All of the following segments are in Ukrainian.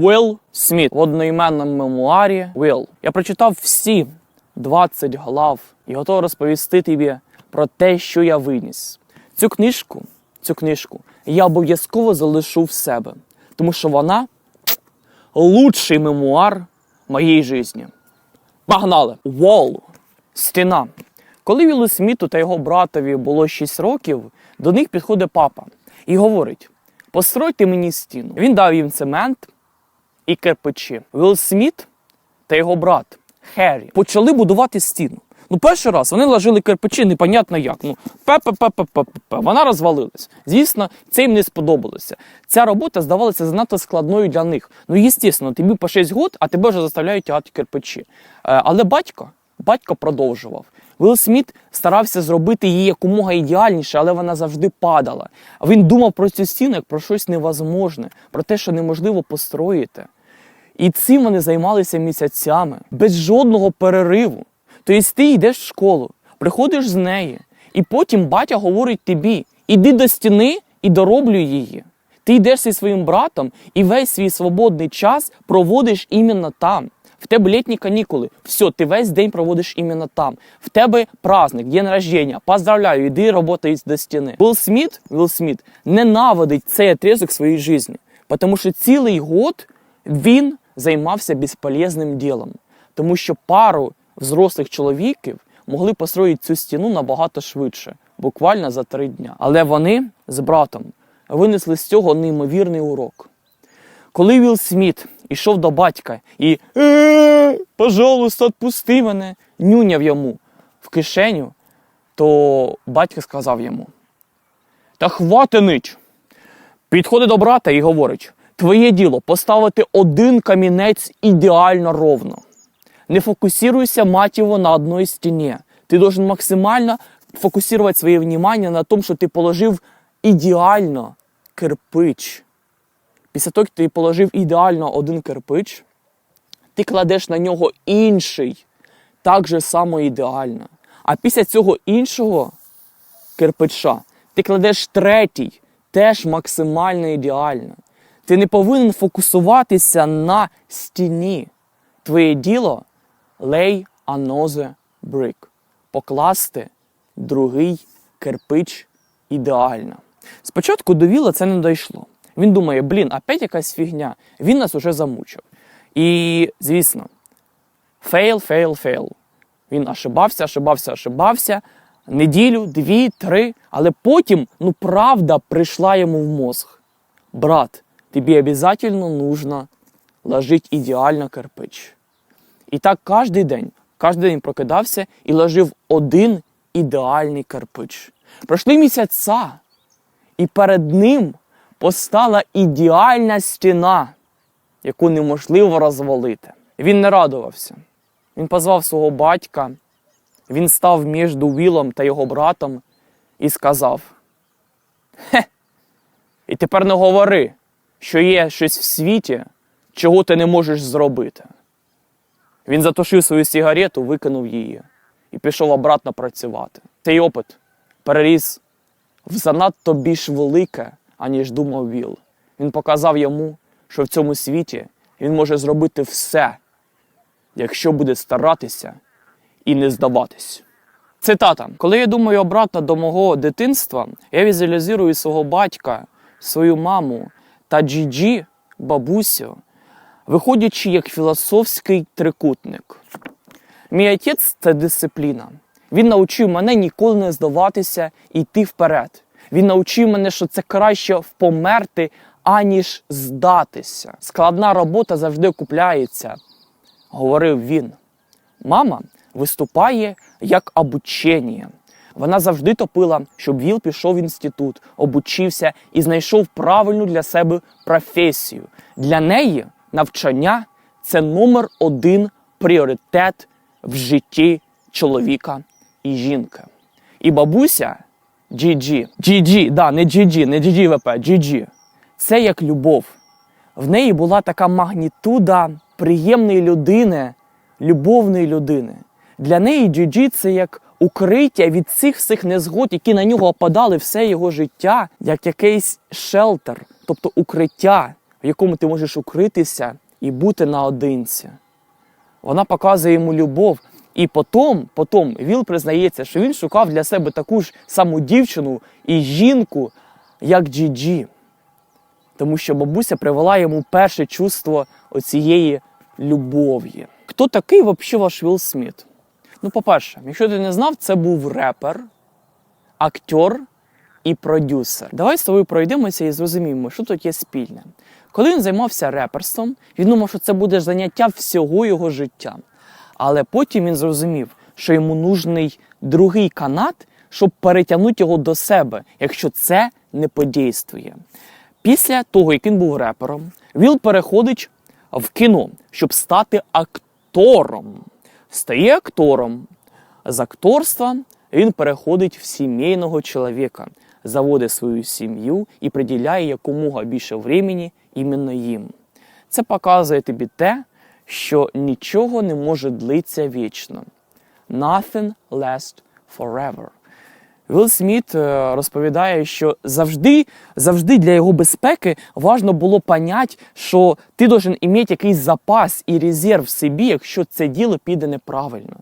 Уилл Сміт в одноіменному мемуарі Уилл. Я прочитав всі 20 глав і готовий розповісти тобі про те, що я виніс. Цю книжку, цю книжку я обов'язково залишу в себе, тому що вона лучший мемуар моєї житті. Погнали! Wall. Стіна. Коли Вілу Сміту та його братові було 6 років, до них підходить папа і говорить: постройте мені стіну. Він дав їм цемент і кирпичі. Вілл Сміт та його брат Херрі почали будувати стіну. Ну, перший раз вони ложили кирпичі, непонятно як. Ну, пе-пе-пе-пе-пе-пе. Вона розвалилась. Звісно, це їм не сподобалося. Ця робота здавалася занадто складною для них. Ну, звісно, тобі по 6 років, а тебе вже заставляють тягати кирпичі. Е, Але батько, батько продовжував. Вилл Сміт старався зробити її якомога ідеальніше, але вона завжди падала. Він думав про цю стіну як про щось невозможне, про те, що неможливо построїти. І цим вони займалися місяцями, без жодного перериву. Тобто ти йдеш в школу, приходиш з неї, і потім батя говорить тобі: іди до стіни і дороблюй її. Ти йдеш зі своїм братом і весь свій свободний час проводиш іменно там. В тебе літні канікули, все, ти весь день проводиш іменно там. В тебе праздник, день рождення. Поздравляю, іди роботай до стіни. Вилл Сміт, Вилл Сміт ненавидить цей отрізок своєї житті, тому що цілий год він займався безполезним ділом, тому що пару взрослих чоловіків могли построїти цю стіну набагато швидше, буквально за три дня. Але вони з братом винесли з цього неймовірний урок. Коли Вілл Сміт ішов до батька і «Е, пожалуйста, відпусти мене, нюняв йому в кишеню, то батько сказав йому: Та хвати нич. Підходить до брата і говорить: Твоє діло поставити один камінець ідеально ровно. Не фокусируйся, мать его, на одной стене. Ты должен максимально фокусировать своє внимание на тому, що ти положив ідеально кирпич. Після того, як ти положив ідеально один кирпич, ти кладеш на нього інший, так же само ідеально. А після цього іншого кирпича ти кладеш третій, теж максимально ідеально. Ти не повинен фокусуватися на стіні. Твоє діло lay another brick. Покласти другий кирпич ідеально. Спочатку до Віла це не дійшло. Він думає, блін, опять якась фігня. Він нас уже замучив. І, звісно, фейл, фейл, фейл. Він ошибався, ошибався, ошибався. Неділю, дві, три. Але потім, ну, правда прийшла йому в мозг. Брат, тобі обязательно нужно ложить ідеально кирпич. І так кожен день, кожен день прокидався і ложив один ідеальний кирпич. Пройшли місяця, і перед ним постала ідеальна стіна, яку неможливо розвалити. Він не радувався. Він позвав свого батька, він став між Вілом та його братом і сказав: Хе, і тепер не говори, що є щось в світі, чого ти не можеш зробити. Він затушив свою сигарету, викинув її і пішов обратно працювати. Цей опит переріс в занадто більш велике, аніж думав Віл. Він показав йому, що в цьому світі він може зробити все, якщо буде старатися і не здаватись. Цитата: Коли я думаю обратно до мого дитинства, я візуалізую свого батька, свою маму та Джіджі, бабусю, виходячи як філософський трикутник. Мій отець це дисципліна. Він навчив мене ніколи не здаватися йти вперед. Він навчив мене, що це краще померти, аніж здатися. Складна робота завжди купляється, говорив він. Мама виступає як обучення. Вона завжди топила, щоб Віл пішов в інститут, обучився і знайшов правильну для себе професію. Для неї навчання це номер один пріоритет в житті чоловіка і жінки. І бабуся GG, да, не GG, не GG. Це як любов. В неї була така магнітуда приємної людини, любовної людини. Для неї GG це як укриття від цих всіх незгод, які на нього опадали все його життя, як якийсь шелтер, тобто укриття, в якому ти можеш укритися і бути наодинці. Вона показує йому любов. І потім, потім Віл признається, що він шукав для себе таку ж саму дівчину і жінку, як Джі-Джі. Тому що бабуся привела йому перше чувство оцієї любові. Хто такий взагалі ваш Вілл Сміт? Ну, по-перше, якщо ти не знав, це був репер, актер і продюсер. Давай з тобою пройдемося і зрозуміємо, що тут є спільне. Коли він займався реперством, він думав, що це буде заняття всього його життя. Але потім він зрозумів, що йому нужний другий канат, щоб перетягнути його до себе, якщо це не подействує. Після того, як він був репером, Віл переходить в кіно, щоб стати актором. Стає актором. З акторства він переходить в сімейного чоловіка, заводить свою сім'ю і приділяє якомога більше времени іменно їм. Це показує тобі те, що нічого не може длитися вічно. Nothing lasts forever. Вілл Сміт е, розповідає, що завжди, завжди для його безпеки важно було поняти, що ти должен іметь якийсь запас і резерв в собі, якщо це діло піде неправильно.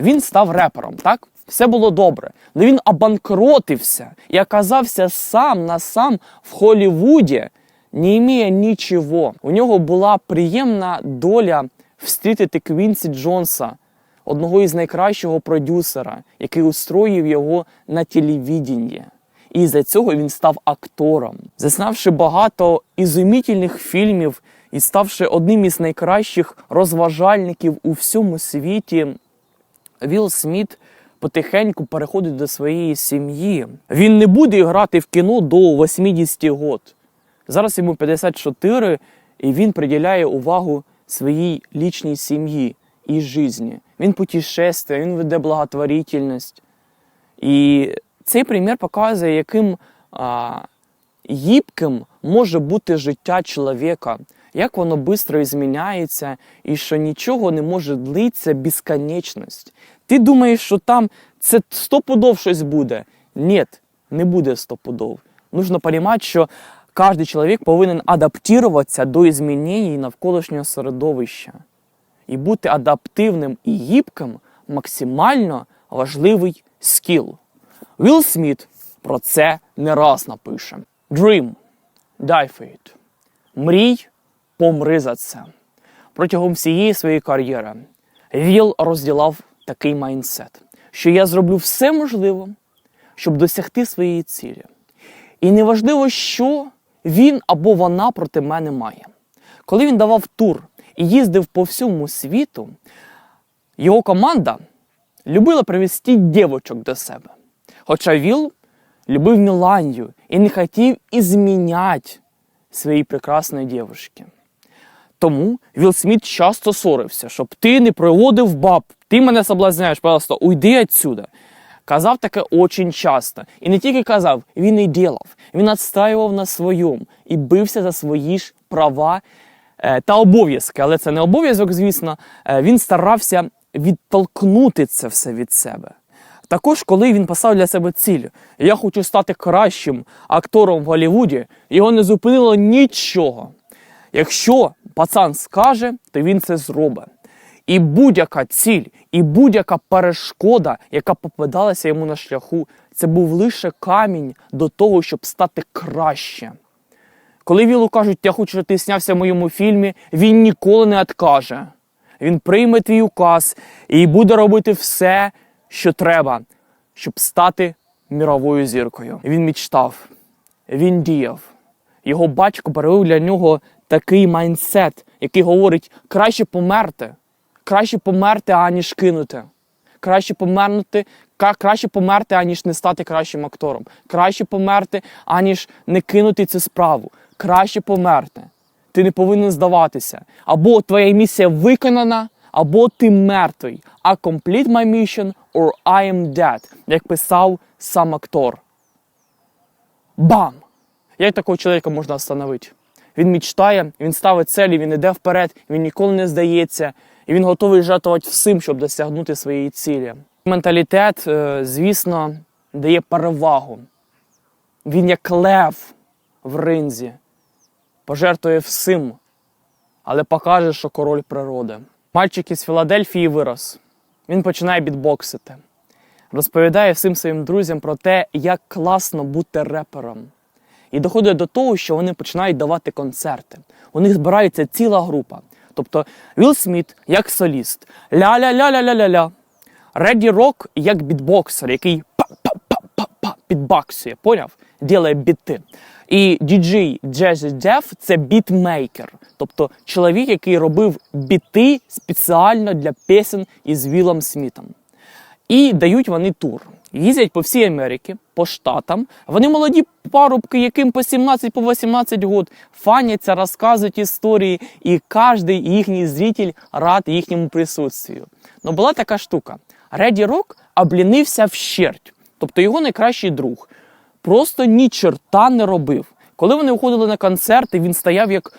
Він став репером, так? Все було добре. Але він обанкротився і оказався сам на сам в Холлівуді, не імеє нічого. У нього була приємна доля встрітити Квінсі Джонса, одного із найкращого продюсера, який устроїв його на телевіденні. І за цього він став актором, заснавши багато ізумітельних фільмів і ставши одним із найкращих розважальників у всьому світі. Вілл Сміт потихеньку переходить до своєї сім'ї. Він не буде грати в кіно до 80 років. Зараз йому 54, і він приділяє увагу своїй лічній сім'ї і житті. Він путешествує, він веде благотворительність. І цей примір показує, яким а, гібким може бути життя чоловіка, як воно швидко зміняється, і що нічого не може длитися безконечність. Ти думаєш, що там це стопудов щось буде? Ні, не буде стопудов. Нужно розуміти, що кожен чоловік повинен адаптуватися до змінень навколишнього середовища. І бути адаптивним і гібким максимально важливий скіл. Вілл Сміт про це не раз напише: Dream, die for it. Мрій, помри за це. Протягом всієї своєї кар'єри Віл розділяв такий майндсет, що я зроблю все можливе, щоб досягти своєї цілі. І неважливо, що він або вона проти мене має. Коли він давав тур і їздив по всьому світу, його команда любила привезти дівочок до себе. Хоча Віл любив Міланію і не хотів і зміняти своїй прекрасної дівчинки. Тому Вілл Сміт часто сорився, щоб ти не проводив баб, ти мене соблазняєш, пожалуйста, уйди отсюда. Казав таке очень часто. І не тільки казав, він і ділав. Він надстраював на своєму і бився за свої ж права та обов'язки. Але це не обов'язок, звісно. Е, він старався відтолкнути це все від себе. Також, коли він поставив для себе ціль, я хочу стати кращим актором в Голлівуді, його не зупинило нічого. Якщо пацан скаже, то він це зробить. І будь-яка ціль, і будь-яка перешкода, яка попадалася йому на шляху, це був лише камінь до того, щоб стати краще. Коли Вілу кажуть, я хочу, щоб ти снявся в моєму фільмі, він ніколи не откаже. Він прийме твій указ і буде робити все, що треба, щоб стати міровою зіркою. Він мечтав, він діяв. Його батько перевив для нього такий майндсет, який говорить: краще померти, краще померти, аніж кинути. Краще померти, краще померти, аніж не стати кращим актором. Краще померти, аніж не кинути цю справу. Краще померти. Ти не повинен здаватися. Або твоя місія виконана, або ти мертвий. I complete my mission or I am dead, як писав сам актор. Бам! Як такого чоловіка можна встановити? Він мечтає, він ставить цілі, він йде вперед, він ніколи не здається, і він готовий жертвувати всім, щоб досягнути своєї цілі. Менталітет, е, звісно, дає перевагу. Він як лев в ринзі. Пожертвує всім, але покаже, що король природи. Мальчик із Філадельфії вирос. Він починає бітбоксити. Розповідає всім своїм друзям про те, як класно бути репером. І доходить до того, що вони починають давати концерти. У них збирається ціла група. Тобто Вілл Сміт як соліст, ля-ля-ля-ля-ля-ля-ля. Реді Рок як бітбоксер, який па-па-па-па-па підбаксує, поняв? Ділає біти. І діджей Джезі Джеф це бітмейкер, тобто чоловік, який робив біти спеціально для пісень із Вілом Смітом. І дають вони тур. Їздять по всій Америці, по штатам. Вони молоді парубки, яким по 17 по 18 год фаняться, розказують історії, і кожен їхній зритель рад їхньому присутствию. Ну була така штука. Реді Рок облінився вщерть, тобто його найкращий друг. Просто ні чорта не робив. Коли вони виходили на концерти, він стояв як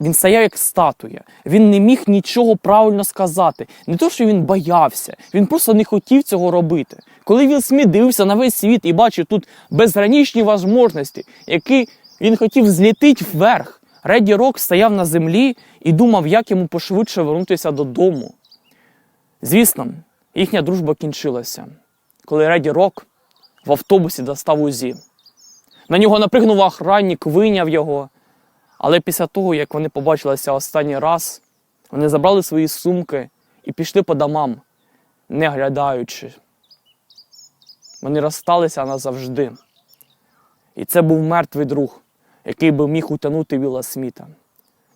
він стояв як статуя. Він не міг нічого правильно сказати. Не то, що він боявся, він просто не хотів цього робити. Коли Вілл Сміт дивився на весь світ і бачив тут безграничні можливості, які він хотів злітити вверх, Реді Рок стояв на землі і думав, як йому пошвидше вернутися додому. Звісно, їхня дружба кінчилася, коли Реді Рок в автобусі достав УЗІ. На нього напригнув охранник, вийняв його. Але після того, як вони побачилися останній раз, вони забрали свої сумки і пішли по домам, не глядаючи. Вони розсталися назавжди. І це був мертвий друг, який би міг утягнути Віла Сміта.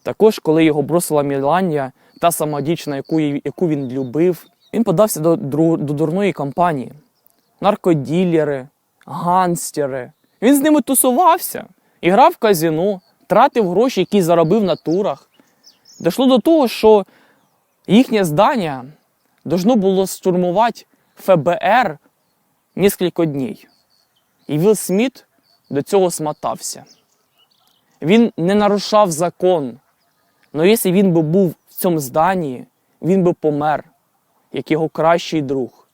Також, коли його бросила Міланія, та сама дівчина, яку, яку він любив, він подався до, до дурної компанії. Наркоділери, ганстери. Він з ними тусувався, і грав в казіно, тратив гроші, які заробив на турах. Дійшло до того, що їхнє здання должно було штурмувати ФБР кілька днів. І Вілл Сміт до цього смотався. Він не нарушав закон. Але якщо він би був в цьому зданні, він би помер, як його кращий друг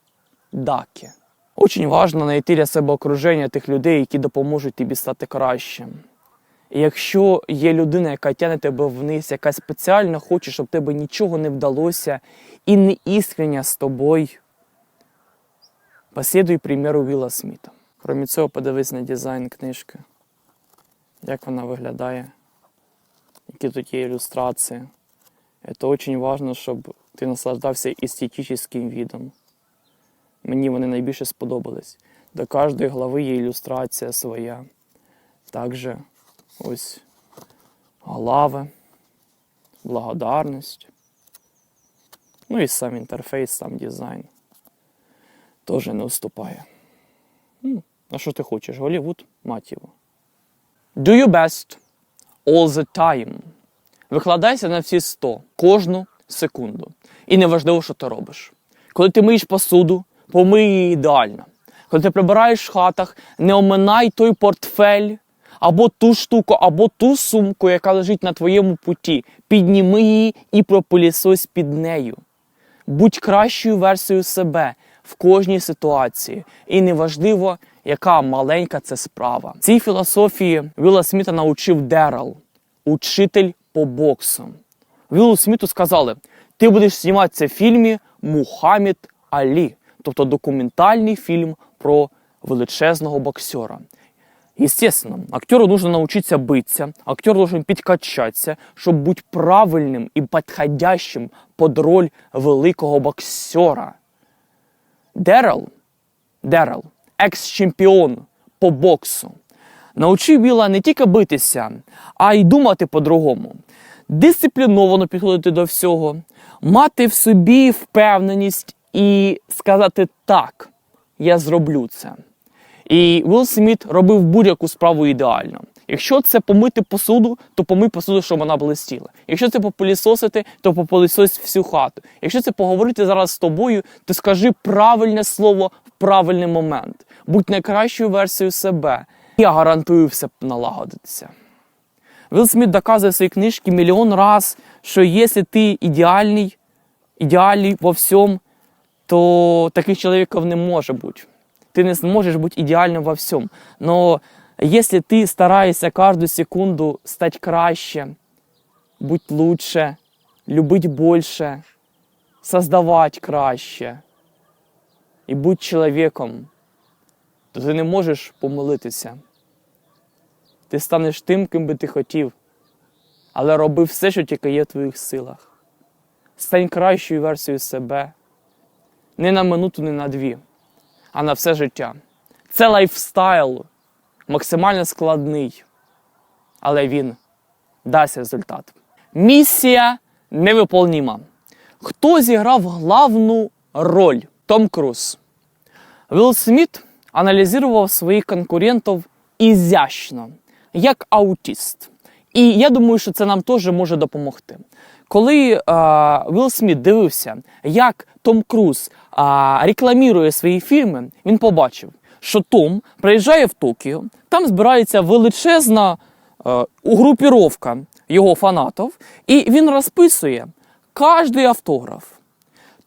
Дакі. Очень важливо знайти для себе окруження тих людей, які допоможуть тобі стати кращим. І якщо є людина, яка тягне тебе вниз, яка спеціально хоче, щоб тебе нічого не вдалося, і не іскрення з тобою, послідуй приміру Вілла Сміта. Крім цього, подивись на дизайн книжки, як вона виглядає, які тут є ілюстрації. Це дуже важливо, щоб ти наслаждався естетичним відом. Мені вони найбільше сподобались. До кожної глави є ілюстрація своя. Також ось глави, благодарність. Ну і сам інтерфейс, сам дизайн. Теж не уступає. А що ти хочеш? Голівуд, мать його. Do your best all the time. Викладайся на всі 100 кожну секунду. І неважливо, що ти робиш. Коли ти миєш посуду, помий її ідеально. Коли ти прибираєш в хатах, не оминай той портфель, або ту штуку, або ту сумку, яка лежить на твоєму путі. Підніми її і пропилісось під нею. Будь кращою версією себе в кожній ситуації. І неважливо, яка маленька це справа. Цій філософії Вілла Сміта навчив Дерал, учитель по боксу. Віллу Сміту сказали: ти будеш зніматися в фільмі Мухаммед Алі, тобто документальний фільм про величезного боксера. Естественно, актеру нужно научиться биться, актер должен підкачатися, щоб бути правильним і підходящим під роль великого боксера. Дерел, Дерел, екс-чемпіон по боксу, навчив Біла не тільки битися, а й думати по-другому, дисципліновано підходити до всього, мати в собі впевненість і сказати так, я зроблю це. І Вілл Сміт робив будь-яку справу ідеально. Якщо це помити посуду, то помий посуду, щоб вона блистіла. Якщо це попилісосити, то попилісось всю хату. Якщо це поговорити зараз з тобою, то скажи правильне слово в правильний момент. Будь найкращою версією себе. Я гарантую все налагодитися. Вілл Сміт доказує в своїй книжці мільйон раз, що якщо ти ідеальний, ідеальний во всьому, то таких чоловіків не може бути. Ти не зможеш бути ідеальним во всьому. Но Если ты стараешься каждую секунду стать краще, быть лучше, любить больше, создавать краще і будь чоловіком, то ти не можеш помилитися. Ти станеш тим, ким би ти хотів, але роби все, що тільки є в твоїх силах. Стань кращою версією себе. Не на минуту, не на дві, а на все життя. Це лайфстайл, максимально складний, але він дасть результат. Місія невиполнима. Хто зіграв главну роль? Том Круз. Вилл Сміт аналізував своїх конкурентів ізящно, як аутіст. І я думаю, що це нам теж може допомогти. Коли е, Вилл Сміт дивився, як Том Круз е, рекламує свої фільми, він побачив, що Том приїжджає в Токіо, там збирається величезна е, угрупіровка його фанатів, і він розписує кожний автограф.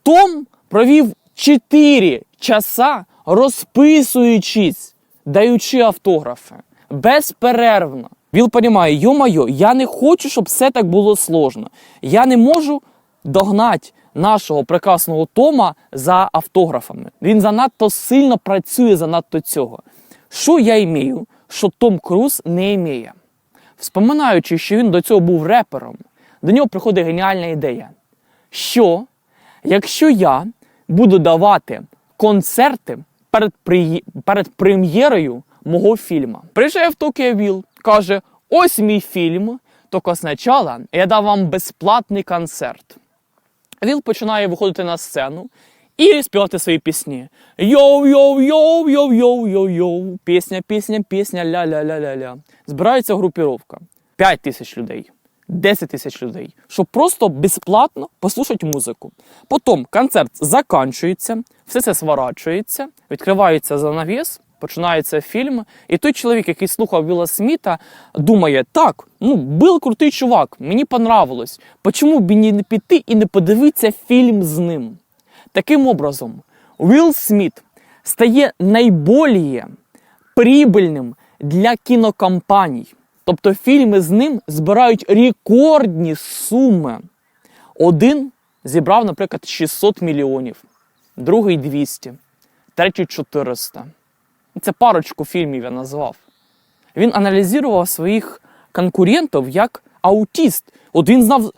Том провів 4 часа розписуючись, даючи автографи безперервно. Він розуміє, йо-майо, я не хочу, щоб все так було сложно. Я не можу догнати нашого прекрасного Тома за автографами. Він занадто сильно працює занадто цього. Що я імею, що Том Круз не імеє? Вспоминаючи, що він до цього був репером, до нього приходить геніальна ідея. Що, якщо я буду давати концерти перед, при... перед прем'єрою мого фільму? Приїжджає в Токіо Віл, каже: ось мій фільм, тільки спочатку я дам вам безплатний концерт. Віл починає виходити на сцену і співати свої пісні. Йоу-йоу-йоу-йоу-йоу-йоу-йоу. Пісня, пісня, пісня, ля-ля-ля-ля-ля. Збирається групіровка. 5 тисяч людей, 10 тисяч людей, щоб просто безплатно послухати музику. Потім концерт закінчується, все це сворачується, відкривається занавіс, починається фільм. І той чоловік, який слухав Вілла Сміта, думає: так, ну, Билл крутий чувак, мені понравилось. Почому б не піти і не подивитися фільм з ним? Таким образом, Уилл Сміт стає найболіє прибильним для кінокомпаній. Тобто фільми з ним збирають рекордні суми. Один зібрав, наприклад, 600 мільйонів, другий 200, третій 400. Це парочку фільмів я назвав. Він аналізував своїх конкурентів як аутіст. От він знав,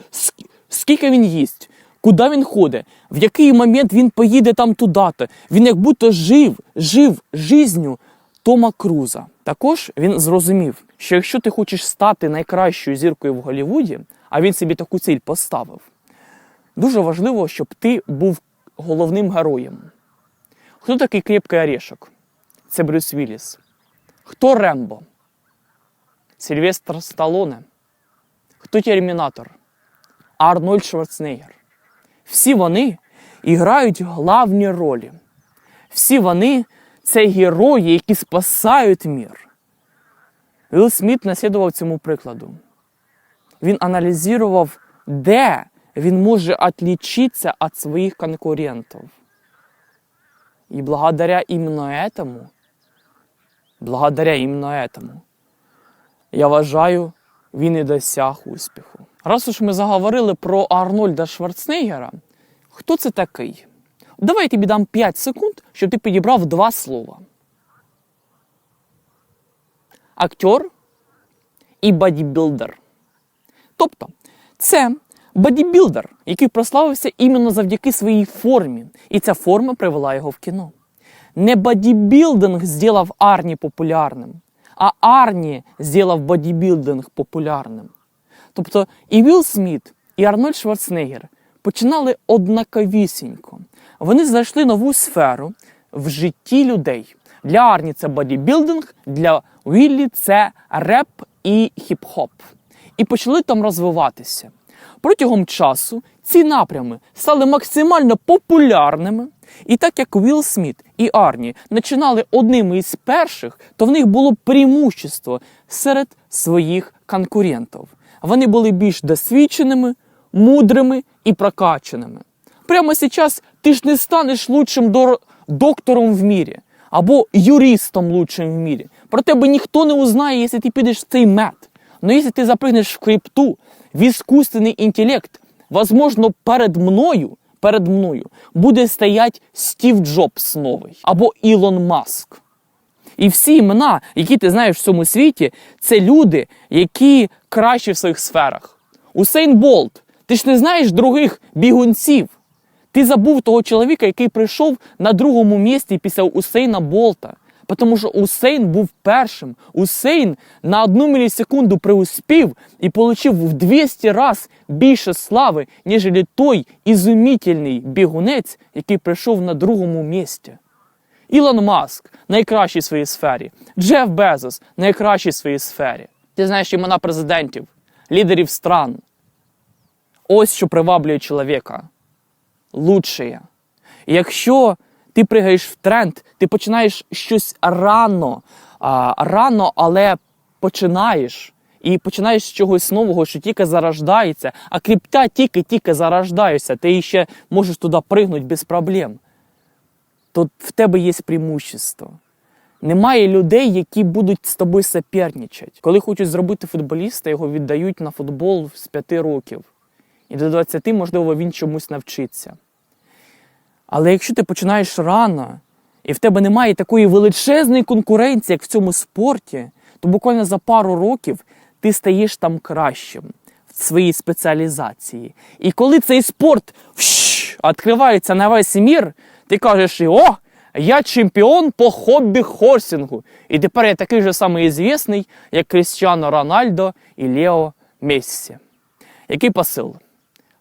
скільки він їсть, куди він ходить, в який момент він поїде там туди-то. Він як будто жив, жив жизнью Тома Круза. Також він зрозумів, що якщо ти хочеш стати найкращою зіркою в Голлівуді, а він собі таку ціль поставив, дуже важливо, щоб ти був головним героєм. Хто такий крепкий орешок? Це Брюс Вілліс. Хто Рембо? Сильвестр Сталоне. Хто Термінатор? Арнольд Шварценеггер. Всі вони грають главні ролі. Всі вони це герої, які спасають мір. Вілл Сміт наслідував цьому прикладу. Він аналізував, де він може відлічитися від своїх конкурентів. И благодаря именно этому, благодаря именно этому, я вважаю, він і досяг успіху. Раз уж ми заговорили про Арнольда Шварценеггера, хто це такий? Давай я тобі дам 5 секунд, щоб ти підібрав два слова. Актер і бодібілдер. Тобто, це бодібілдер, який прославився іменно завдяки своїй формі, і ця форма привела його в кіно. Не бодібілдинг зробив Арні популярним, а Арні зробив бодібілдинг популярним. Тобто і Вілл Сміт, і Арнольд Шварценеггер починали однаковісінько. Вони знайшли нову сферу в житті людей. Для Арні це бодібілдинг, для Віллі це реп і хіп-хоп. І почали там розвиватися. Протягом часу ці напрями стали максимально популярними. І так як Вілл Сміт і Арні починали одними із перших, то в них було преимущество серед своїх конкурентів. Вони були більш досвідченими, мудрими і прокачаними. Прямо зараз ти ж не станеш лучшим доктором в мірі або юристом лучшим в мірі. Про тебе ніхто не узнає, якщо ти підеш в цей мед. Но якщо ти запригнеш в крипту, в іскусственний інтелект, возможно, перед мною, перед мною буде стоять Стів Джобс новий або Ілон Маск. І всі імена, які ти знаєш в цьому світі, це люди, які кращі в своїх сферах. Усейн Болт, ти ж не знаєш других бігунців. Ти забув того чоловіка, який прийшов на другому місці після Усейна Болта. Тому що Усейн був першим. Усейн на одну мілісекунду преуспів і отримав в 200 раз більше слави, ніж той ізумітельний бігунець, який прийшов на другому місці. Ілон Маск найкращий в своїй сфері. Джеф Безос найкращий в своїй сфері. Ти знаєш імена президентів, лідерів стран. Ось що приваблює чоловіка. Лучшее. Якщо ти пригаєш в тренд, ти починаєш щось рано, а, рано, але починаєш. І починаєш з чогось нового, що тільки зарождається, а крипта тільки-тільки зарождається, ти ще можеш туди пригнути без проблем то в тебе є преимущество. Немає людей, які будуть з тобою соперничати. Коли хочуть зробити футболіста, його віддають на футбол з 5 років. І до 20, можливо, він чомусь навчиться. Але якщо ти починаєш рано, і в тебе немає такої величезної конкуренції, як в цьому спорті, то буквально за пару років ти стаєш там кращим в своїй спеціалізації. І коли цей спорт відкривається на весь мір, ти кажеш, о, я чемпіон по хобі хорсингу. І тепер я такий же самий звісний, як Крістіано Рональдо і Лео Мессі. Який посил?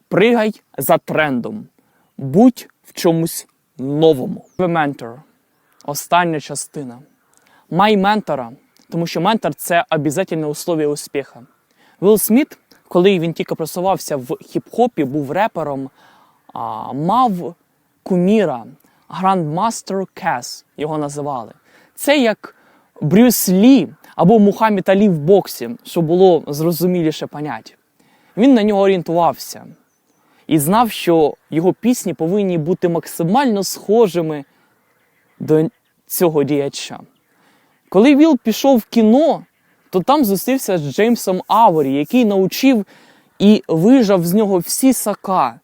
Пригай за трендом. Будь в чомусь новому. Ментор. Остання частина. Май ментора, тому що ментор це обов'язкове условие успіха. Вілл Сміт, коли він тільки просувався в хіп-хопі, був репером, а, мав куміра, Grandmaster Кес його називали. Це як Брюс Лі або Мухаммед Алі в боксі, щоб було зрозуміліше поняття. Він на нього орієнтувався і знав, що його пісні повинні бути максимально схожими до цього діяча. Коли Віл пішов в кіно, то там зустрівся з Джеймсом Аворі, який навчив і вижав з нього всі сака,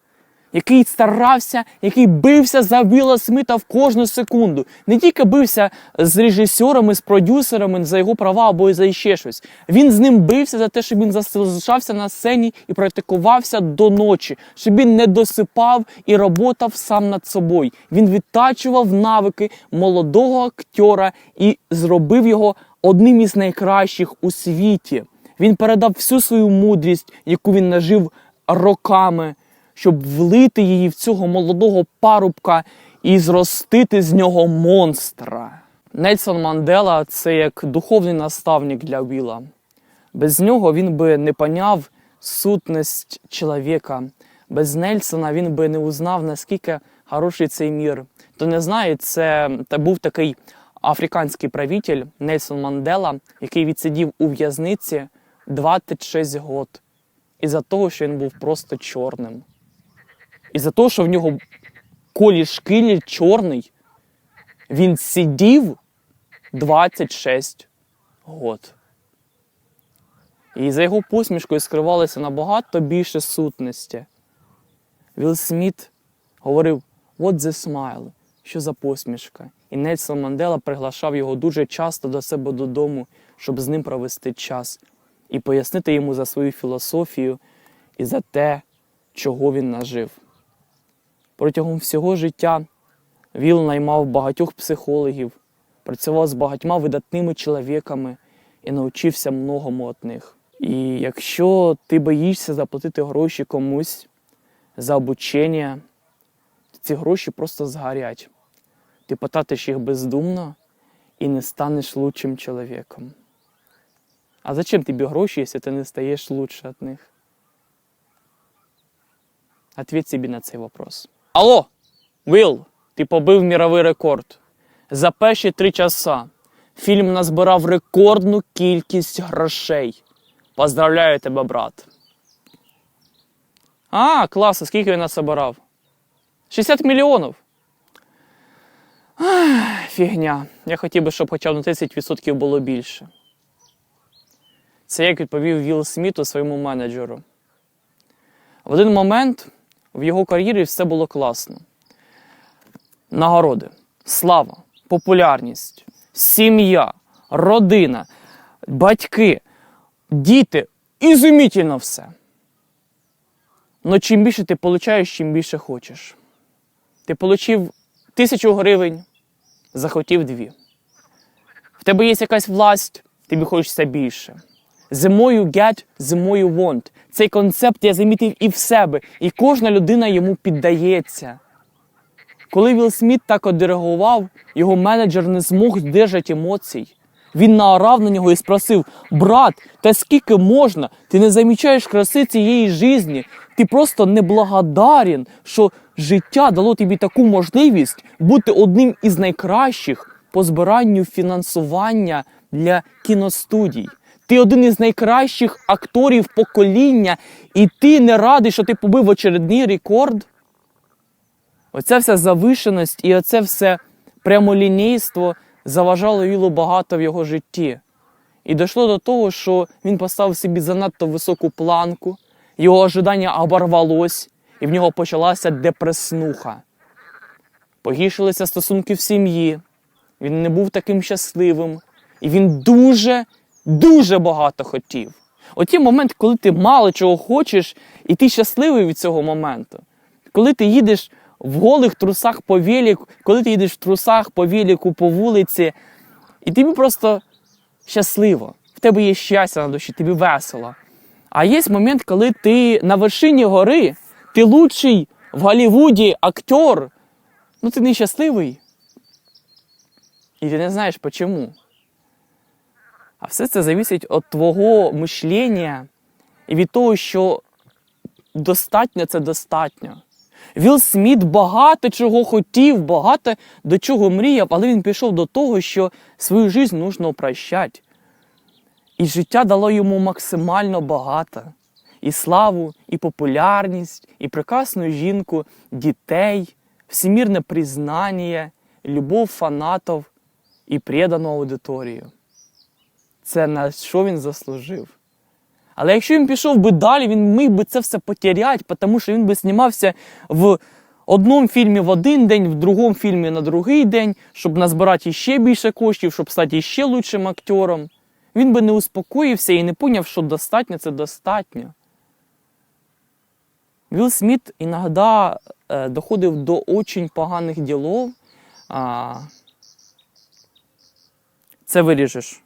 який старався, який бився за Віла Смита в кожну секунду. Не тільки бився з режисерами, з продюсерами за його права або за ще щось. Він з ним бився за те, щоб він залишався на сцені і практикувався до ночі, щоб він не досипав і роботав сам над собою. Він відтачував навики молодого актера і зробив його одним із найкращих у світі. Він передав всю свою мудрість, яку він нажив роками, щоб влити її в цього молодого парубка і зростити з нього монстра. Нельсон Мандела це як духовний наставник для Віла. Без нього він би не поняв сутність чоловіка. Без Нельсона він би не узнав, наскільки хороший цей мір. Хто не знає, це був такий африканський правитель Нельсон Мандела, який відсидів у в'язниці 26 год. Із-за того, що він був просто чорним. Із-за того, що в нього колі шкілі чорний, він сидів 26 год. І за його посмішкою скривалося набагато більше сутності. Вілл Сміт говорив «What the smile?» Що за посмішка? І Нельсон Мандела приглашав його дуже часто до себе додому, щоб з ним провести час і пояснити йому за свою філософію і за те, чого він нажив. Протягом всього життя Віл наймав багатьох психологів, працював з багатьма видатними чоловіками і навчився многому від них. І якщо ти боїшся заплатити гроші комусь за обучення, ці гроші просто згорять. Ти потратиш їх бездумно і не станеш лучшим чоловіком. А зачем тобі гроші, якщо ти не стаєш лучше від них? Ответь собі на цей вопрос. Алло, Вилл, ти побив міровий рекорд. За перші три часа фільм назбирав рекордну кількість грошей. Поздравляю тебе, брат. А, клас, скільки він насобирав? 60 мільйонів. Фігня. Я хотів би, щоб хоча б на 30% було більше. Це як відповів Вілл Сміту своєму менеджеру. В один момент в його кар'єрі все було класно. Нагороди, слава, популярність, сім'я, родина, батьки, діти. Ізумітельно все. Но чим більше ти получаєш, чим більше хочеш. Ти отримав тисячу гривень, захотів дві. В тебе є якась власть, тобі хочеться більше. Зимою get, зимою want. Цей концепт я замітив і в себе, і кожна людина йому піддається. Коли Вілл Сміт так одиригував, його менеджер не змог здержати емоцій. Він наорав на нього і спросив: брат, та скільки можна? Ти не замічаєш краси цієї житті. Ти просто неблагодарен, що життя дало тобі таку можливість бути одним із найкращих по збиранню фінансування для кіностудій. Ти один із найкращих акторів покоління, і ти не радий, що ти побив очередний рекорд. Оця вся завишеність і оце все прямолінійство заважало Вілу багато в його житті. І дійшло до того, що він поставив собі занадто високу планку, його ожидання оборвалось, і в нього почалася депреснуха. Погіршилися стосунки в сім'ї, він не був таким щасливим, і він дуже, дуже багато хотів. Оті момент, коли ти мало чого хочеш, і ти щасливий від цього моменту. Коли ти їдеш в голих трусах по велику, коли ти їдеш в трусах по велику по вулиці, і тобі просто щасливо. В тебе є щастя на душі, тобі весело. А є момент, коли ти на вершині гори, ти лучший в Голлівуді актер, ну ти нещасливий. І ти не знаєш чому. А все це залежить від твого мишлення і від того, що достатньо це достатньо. Вілл Сміт багато чого хотів, багато до чого мріяв, але він пішов до того, що свою життя нужно прощати. І життя дало йому максимально багато. І славу, і популярність, і прекрасну жінку, дітей, всемірне признання, любов фанатів і предану аудиторію. Це на що він заслужив. Але якщо він пішов би далі, він міг би це все потеряти, тому що він би знімався в одному фільмі в один день, в другому фільмі на другий день, щоб назбирати ще більше коштів, щоб стати ще лучшим актером. Він би не успокоївся і не поняв, що достатньо це достатньо. Вілл Сміт іноді доходив до очень поганих ділов. Це виріжеш.